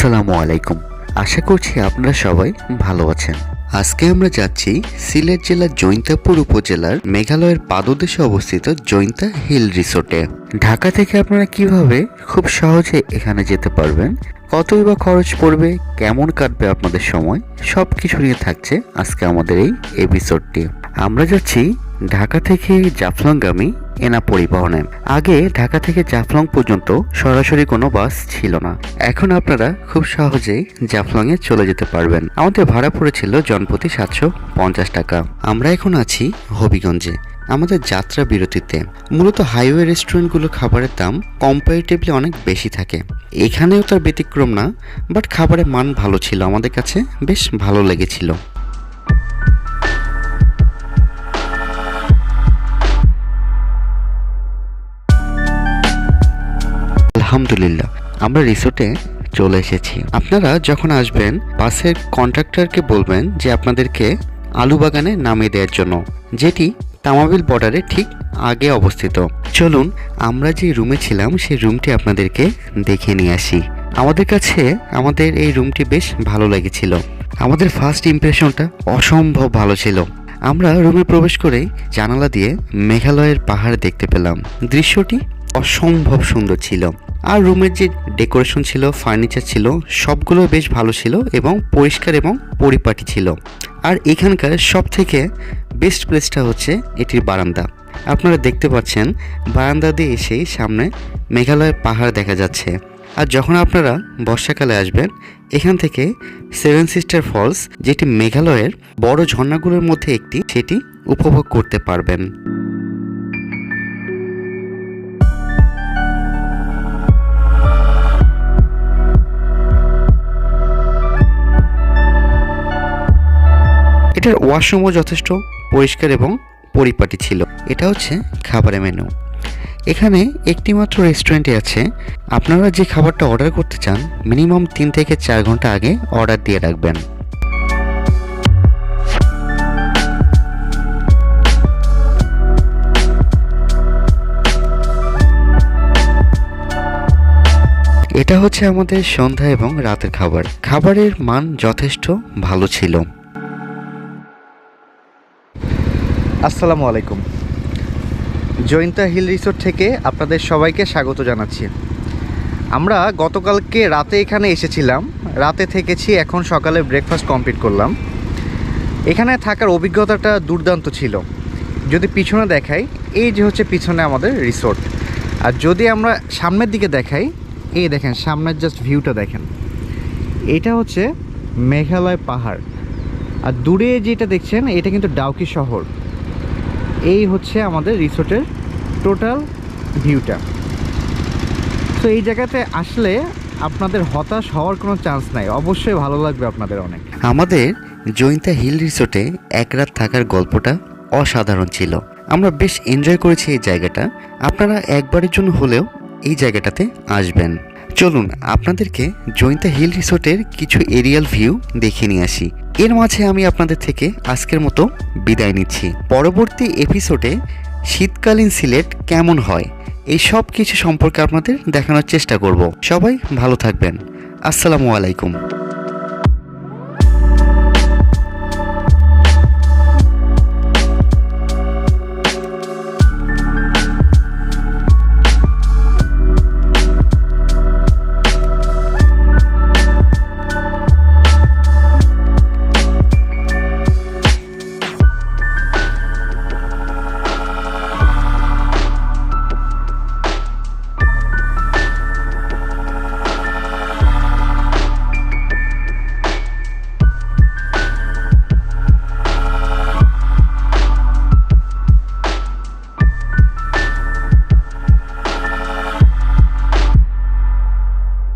আসসালামু আলাইকুম। আশা করছি আপনারা সবাই ভালো আছেন। আজকে আমরা যাচ্ছি সিলেট জেলার জৈন্তাপুর উপজেলার মেঘালয়ের পাদদেশে অবস্থিত জৈন্তা হিল রিসোর্টে। ঢাকা থেকে আপনারা কীভাবে খুব সহজে এখানে যেতে পারবেন, কতই বা খরচ পড়বে, কেমন কাটবে আপনাদের সময় সব কিছু নিয়ে থাকছে আজকে আমাদের এই এপিসোডটি আমরা যাচ্ছি ঢাকা থেকে জাফলংগামী এনা পরিবহনে। আগে ঢাকা থেকে জাফলং পর্যন্ত সরাসরি কোনো বাস ছিল না। এখন আপনারা খুব সহজেই জাফলং এ চলে যেতে পারবেন। আমাদের ভাড়া পড়েছিল জনপ্রতি সাতশো পঞ্চাশ টাকা। আমরা এখন আছি হবিগঞ্জে। আমাদের যাত্রা বিরতিতে। মূলত হাইওয়ে রেস্টুরেন্টগুলো খাবারের দাম কম্পারেটিভলি অনেক বেশি থাকে। এখানেও তার ব্যতিক্রম না, বাট খাবারের মান ভালো ছিল। আমাদের কাছে বেশ ভালো লেগেছিল। আলহামদুলিল্লাহ, আমরা রিসোর্টে চলে এসেছি। আপনারা যখন আসবেন, বাসের কন্ট্রাক্টরকে বলবেন যে আপনাদেরকে আলু বাগানে নামিয়ে দেওয়ার জন্য, যেটি তামাবিল বর্ডারে ঠিক আগে অবস্থিত। চলুন, আমরা যে রুমে ছিলাম, সেই রুমটি আপনাদেরকে দেখে নিয়ে আসি। আমাদের কাছে, আমাদের এই রুমটি বেশ ভালো লেগেছিল। আমাদের ফার্স্ট ইমপ্রেশনটা অসম্ভব ভালো ছিল। আমরা রুমে প্রবেশ করেই জানালা দিয়ে মেঘালয়ের পাহাড় দেখতে পেলাম। দৃশ্যটি অসম্ভব সুন্দর ছিল। আর রুমের যে ডেকোরেশন ছিল, ফার্নিচার ছিল, সবগুলো বেশ ভালো ছিল এবং পরিষ্কার এবং পরিপাটি ছিল। আর এখানকার সব থেকে বেস্ট প্লেসটা হচ্ছে এটির বারান্দা। আপনারা দেখতে পাচ্ছেন, বারান্দা দিয়ে এসেই সামনে মেঘালয়ের পাহাড় দেখা যাচ্ছে। আর যখন আপনারা বর্ষাকালে আসবেন, এখান থেকে সেভেন সিস্টার ফলস যেটি মেঘালয়ের বড় ঝর্ণাগুলোর মধ্যে একটি, সেটি উপভোগ করতে পারবেন। এটার ওয়াশরুমও যথেষ্ট পরিষ্কার এবং পরিপাটি ছিল। এটা হচ্ছে খাবারের মেনু। এখানে একটি মাত্র রেস্টুরেন্টে আছে, আপনারা যে খাবারটা অর্ডার করতে চান, মিনিমাম তিন থেকে চার ঘণ্টা আগে অর্ডার দিয়ে রাখবেন। এটা হচ্ছে আমাদের সন্ধ্যা এবং রাতের খাবার। খাবারের মান যথেষ্ট ভালো ছিল। আসসালামু আলাইকুম। জৈন্তা হিল রিসোর্ট থেকে আপনাদের সবাইকে স্বাগত জানাচ্ছি। আমরা গতকালকে রাতে এখানে এসেছিলাম, রাতে থেকেছি, এখন সকালে ব্রেকফাস্ট কমপ্লিট করলাম। এখানে থাকার অভিজ্ঞতাটা দুর্দান্ত ছিল। যদি পিছনে দেখাই, এই যে হচ্ছে পিছনে আমাদের রিসোর্ট। আর যদি আমরা সামনের দিকে দেখাই, এই দেখেন, সামনের জাস্ট ভিউটা দেখেন। এটা হচ্ছে মেঘালয় পাহাড়। আর দূরে যেটা দেখছেন, এটা কিন্তু ডাউকি শহর। এই হচ্ছে আমাদের রিসোর্টের টোটাল ভিউটা। তো এই জায়গাতে আসলে আপনাদের হতাশ হওয়ার কোনো চান্স নাই। অবশ্যই ভালো লাগবে আপনাদের অনেক। আমাদের জৈন্তা হিল রিসোর্টে এক রাত থাকার গল্পটা অসাধারণ ছিল। আমরা বেশ এনজয় করেছি এই জায়গাটা। আপনারা একবারের জন্য হলেও এই জায়গাটাতে আসবেন। চলুন, আপনাদেরকে জৈন্তা হিল রিসোর্টের কিছু এরিয়াল ভিউ দেখে নিয়ে আসি। এর মাঝে আমি আপনাদের থেকে আজকের মতো বিদায় নিচ্ছি। পরবর্তী এপিসোডে শীতকালীন সিলেট কেমন হয়, এই সব কিছু সম্পর্কে আপনাদের দেখানোর চেষ্টা করব। সবাই ভালো থাকবেন। আসসালামু আলাইকুম।